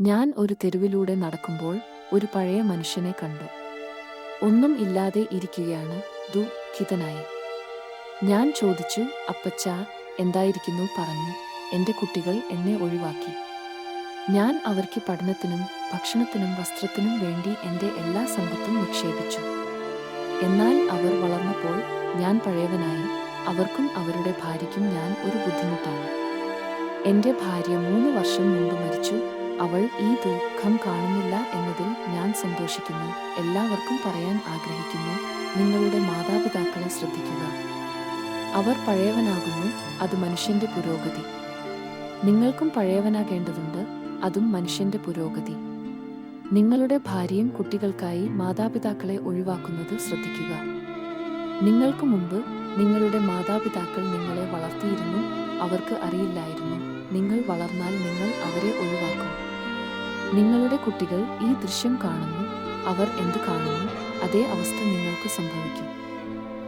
ഞാൻ ഒരു തെരുവിലൂടെ നടക്കുമ്പോൾ ഒരു പഴയ മനുഷ്യനെ കണ്ടു. ഒന്നും ഇല്ലാതെ ഇരിക്കുകയാണ് ദുഃഖിതനായി. ഞാൻ ചോദിച്ചു അപ്പച്ച എന്തായിരിക്കുന്നു? പറഞ്ഞു. എന്റെ കുട്ടികൾ എന്നെ ഒഴിവാക്കി. ഞാൻ അവർക്ക് പഠനത്തിനും ഭക്ഷണത്തിനും വസ്ത്രത്തിനും വേണ്ടി എന്റെ എല്ലാ സമ്പത്തും നിക്ഷേപിച്ചു. എന്നാൽ അവർ വളർന്നപ്പോൾ ഞാൻ പഴയവനായി. അവർക്കും അവരുടെ ഭാര്യയ്ക്കും ഞാൻ ഒരു ബുദ്ധിമുട്ടാണ്. എന്റെ ഭാര്യ മൂന്ന് വർഷം മുമ്പ് മരിച്ചു. അവൾ ഈ ദുഃഖം കാണുന്നില്ല എന്നതിൽ ഞാൻ സന്തോഷിക്കുന്നു. എല്ലാവർക്കും പറയാൻ ആഗ്രഹിക്കുന്നു. നിങ്ങളുടെ മാതാപിതാക്കളെ ശ്രദ്ധിക്കുക. അവർ പഴയവനാകുന്നു അത് മനുഷ്യന്റെ പുരോഗതി. നിങ്ങൾക്കും പഴയവനാകേണ്ടതുണ്ട് അതും മനുഷ്യന്റെ പുരോഗതി. നിങ്ങളുടെ ഭാര്യയും കുട്ടികൾക്കായി മാതാപിതാക്കളെ ഒഴിവാക്കുന്നത് ശ്രദ്ധിക്കുക. നിങ്ങൾക്ക് മുമ്പ് നിങ്ങളുടെ മാതാപിതാക്കൾ നിങ്ങളെ വളർത്തിയിരുന്നു അവർക്ക് അറിയില്ലായിരുന്നു. നിങ്ങൾ വളർന്നാൽ നിങ്ങൾ അവരെ ഒഴിവാക്കും നിങ്ങളുടെ കുട്ടികൾ ഈ ദൃശ്യം കാണുന്നു. അവർ എന്ത് കാണുന്നു? അതേ അവസ്ഥ നിങ്ങൾക്ക് സംഭവിക്കും.